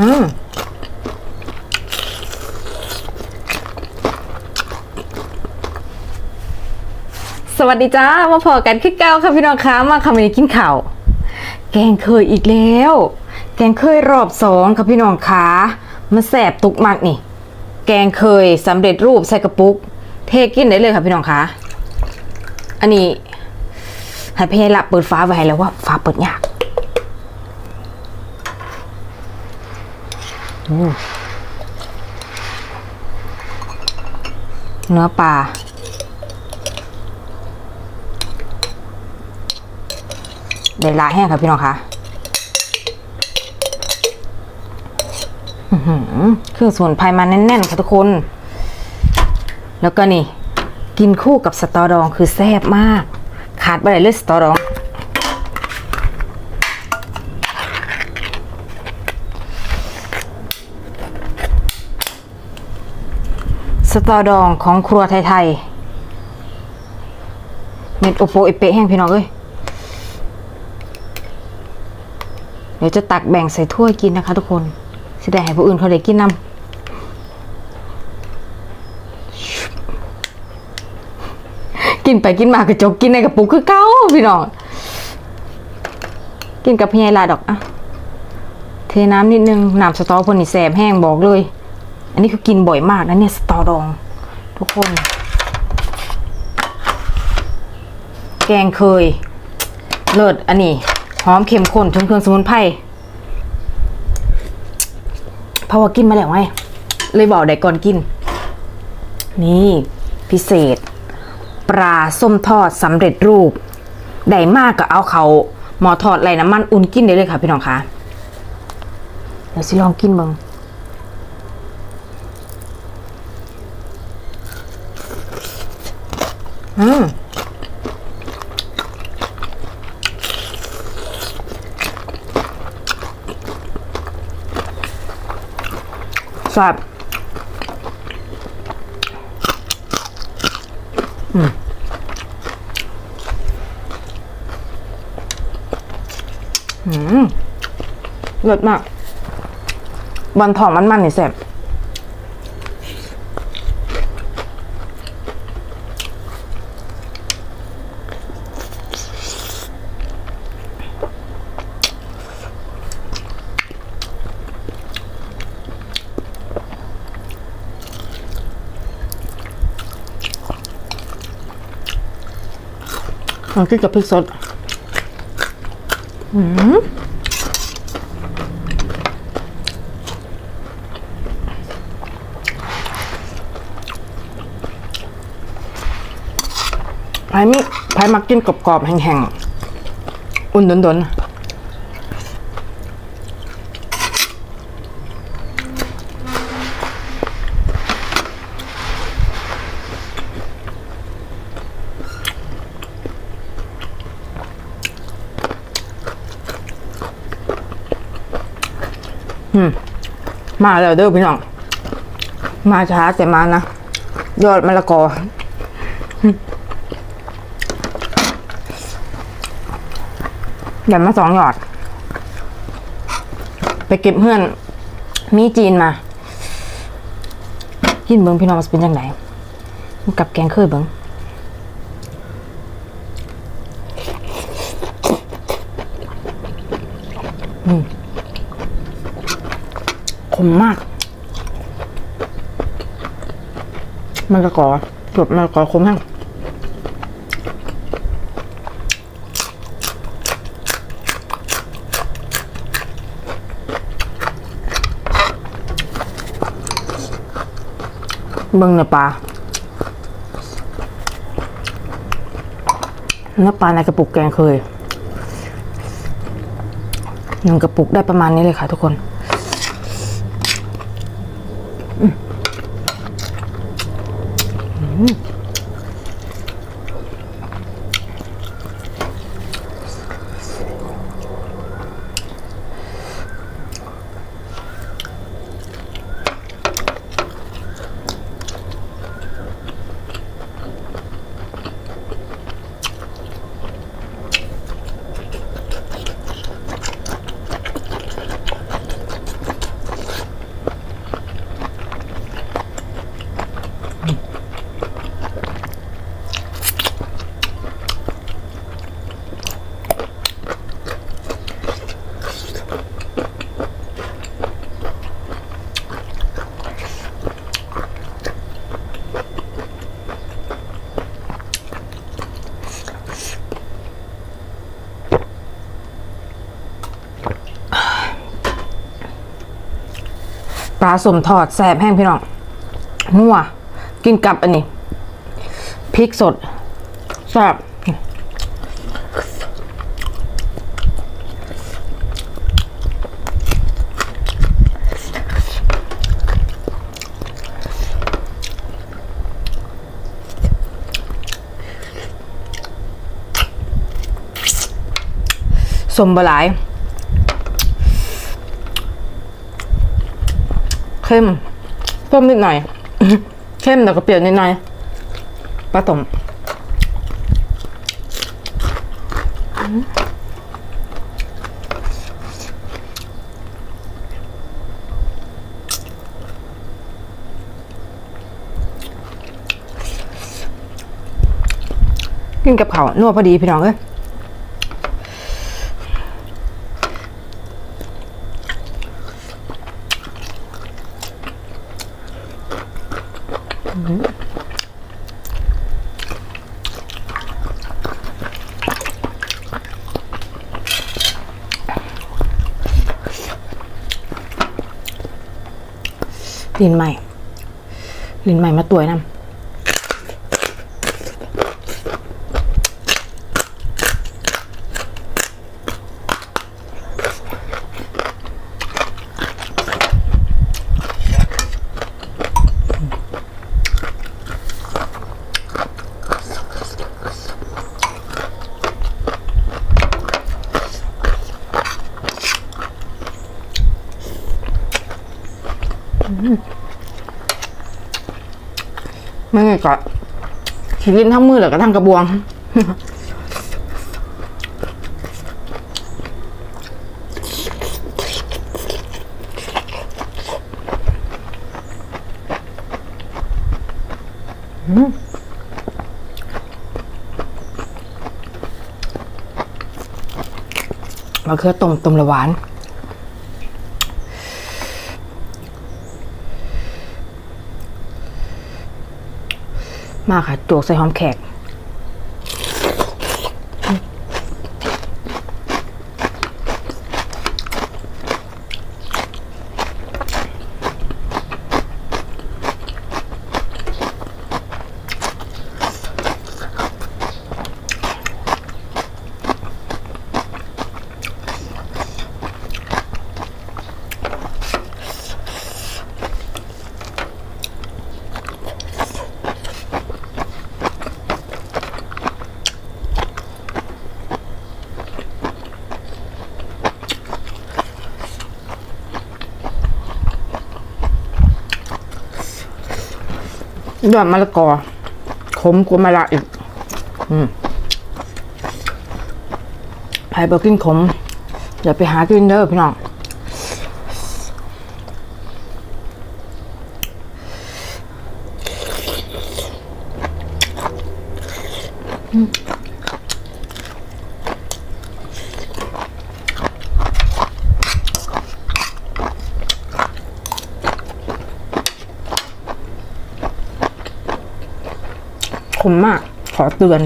อืมสวัสดีจ้า มาพอกันคือเก้าค่ะพี่น้องคะมาค่ะวันนี้กินข้าว แกงเคยอีกแล้ว แกงเคยรอบสองค่ะพี่น้องคะมาแสบตุกมากนี่ แกงเคยสำเร็จรูปใส่กระปุก เทกินได้เลยค่ะพี่น้องคะอันนี้ให้พี่ละเปิดฟ้าไว้แล้วว่าฟ้าเปิดยากอืม เนื้อปลาเดี๋ยวลาแห้งค่ะพี่น้องคะเครื่องสมุนไพรมาแน่นๆค่ะทุกคน แล้วก็นี่ กินคู่กับสตอดองคือแซ่บมาก ขาดไปเลยเลยสตอดอง สตอดองของครัวไทยๆเม็ดโอโปเอเปะแห้งพี่น้องเอ้ยเดี๋ยวจะตักแบ่งใส่ถ้วยกินนะคะทุกคนสิได้ให้ผู้อื่นเขาได้กินนำกินไปกินมากระจกกินในกระปุกคือเก้าพี่น้อง กินกับพี่ใหญ่ลาดอกอะเทน้ำนิดนึงน้ำสตอเพนนี่แสบแห้งบอกเลย อันนี้คือกินบ่อยมากนะเนี่ยสตอดอง ทุกคน แกงเคย เลิศอันนี้หอมเข้มข้นถึงเครื่องสมุนไพรเพราะว่ากินมาแล้วไงเลยบอกได้ก่อนกิน นี่พิเศษ ปลาส้มทอดสำเร็จรูปได้มากก็เอาเขาหมอทอดไรน้ำมันอุ่นกินได้เลยค่ะพี่น้องคะเดี๋ยวสิลองกินบ้าง อืมแซ่บอืมอืมเลิศมากบอลทองมันมันๆนี่แซ่บ มันกินกับพริกสดอืมไผ่มิไผ่มักกินกรอบๆแห้งๆ อุ่นดนๆ มาแล้วเด้อพี่น้อง มาช้าแต่มานะ ยอดมะละกอเดี๋ยวมาสองหยอด ไปเก็บเพื่อน มีจีนมา กินเบิ้งพี่น้องมันเป็นยังไงกับแกงเคยเบิ้ง มมากมะละกอเกือบมะละกอขมแห้งเบิ่งเนื้อปลาเนื้อปลาในกระปุกแกงเคยหนึ่งกระปุกได้ประมาณนี้เลยค่ะทุกคน อ ปลาสมทอดแสบแห้งพี่น้องนัวกินกับอันนี้พริกสดแซ่บสมบหลาย เข้มเพิ่มนิดหน่อย เข้มแต่ก็เปรี้ยวนิดหน่อยปลาต้มกินกับเขานัวพอดีพี่น้องเอ้ย ลินใหม่ลินใหม่มาตัวยนะไม่ไง ก็ขีกินทั้งมือหรือก็ทั้งกระบวงมะเขือต้มต้มละหวาน มาค่ะจวกใส่หอมแขก ยอดมะละกอขมกว่ามะละอีกอืมใครบอกกินขมอย่าไปหากินเด้อพี่น้อง ขมมาก ขอเตือน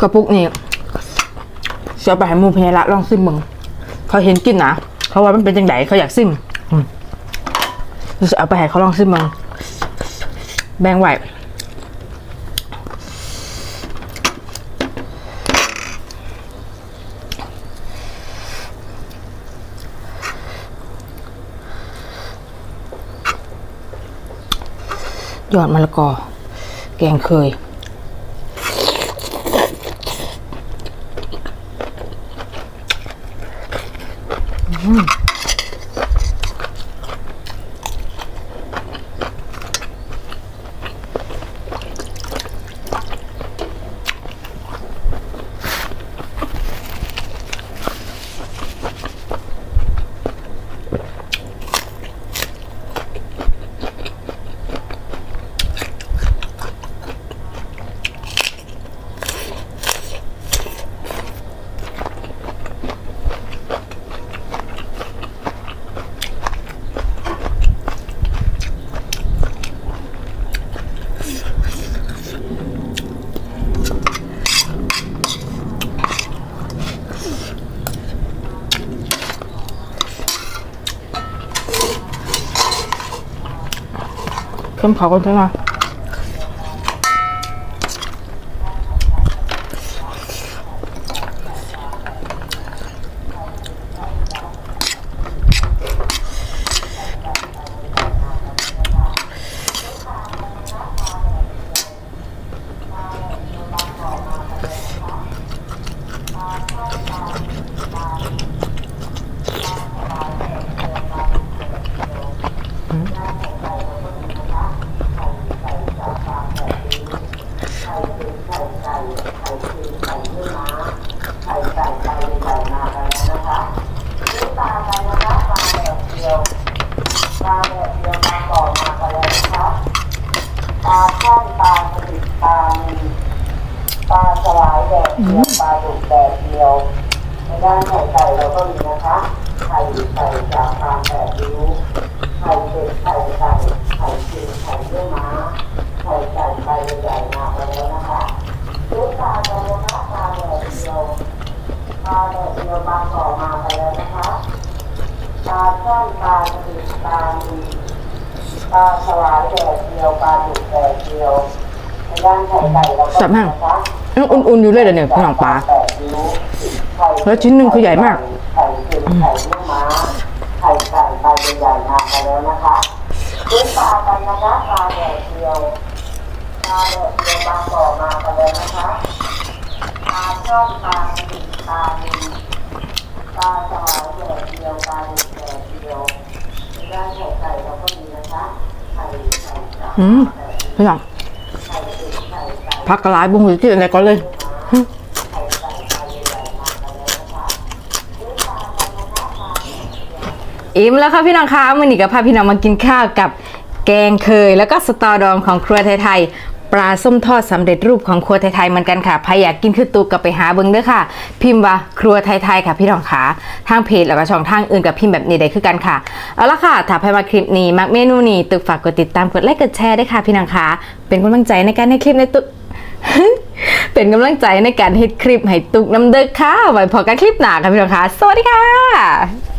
กระปุกนี่เสียไปให้หมูพญาละลองซิมมึงเขาเห็นกินนะเขาว่ามันเป็นจังไดเขาอยากซิมอืมเอาไปให้เขาลองซิมมึงแบ่งไหวยอดมะละกอ แกงเคย เพิ่มเขากันใช่ไหม ปลาแดดเดียวมาก่อนมากันแล้วนะคะปลาช่อนปลาสลิดปลามีปลาสลายแดดเดียวปลาดุกแดดเดียวในด้านไข่ไก่เราก็มีนะคะไข่ไก่จากฟาร์มแปดริ้วไข่เป็ดไข่ไก่ไข่เค็มไข่เนื้อม้าไข่ไก่ใบใหญ่ๆมากันแล้วนะคะซื้อปลากันนะคะปลาแดดเดียวปลาแดดเดี ยวบางก่อมากันแล้วนะคะปลาช่อนปลาสลิดปลามีปลาสลายแดดเดียวปลาดุกแดดเดียวในด้านไข่ไก่เราก็จับมากนะคะยังอุ่นๆอยู่เลยเดี๋ยวนี้พี่น้องปลาแปดริ้วไข่แล้วชิ้นหนึ่งคือใหญ่มาก ไข่เค็มไข่เนื้อม้าไข่ไก่ใบใหญ่ๆมากันแล้วนะคะซื้อปลากันนะคะปลาแดดเดียวปลาแดดเดียวบางบ่อมากันแล้วนะคะปลาช่อนปลาสลิดปลามี ปลาสวายแดดเดียวปลาดุกแดดเดียวในด้านไข่ไก่เราก็มีนะคะไข่ไก่จาก อืมพี่น้องพักกระไรบุ้งหรือที่อะไรก่อนเลยอิ่มแล้วค่ะพี่น้องคะมื่อนี้ก็พาพี่น้องมากินข้าวกับแกงเคย แล้วก็สตอดองของครัวไทยๆ ปลาส้มทอดสำเร็จรูปของครัวไทยๆเหมือนกันค่ะใครอยากกินคือตุกกับไปหาเบิ้งเด้อค่ะ พิมพ์ว่าครัวไทยๆค่ะพี่น้องคะทางเพจแล้วก็ช่องทางอื่นกับพิมพ์แบบนี้ได้คือกันค่ะ เอาละค่ะ ถ้าใครมาคลิปนี้มักเมนูนี้ตุกฝากกดติดตามกดไลค์กดแชร์ได้ค่ะพี่น้องคะเป็นกำลังใจในการให้คลิปในตุกเป็นกำลังใจในการเฮ็ดคลิปให้ตุกน้ำเด้อค่ะไว้พอกันคลิปหน้าค่ะพี่น้องคะสวัสดีค่ะ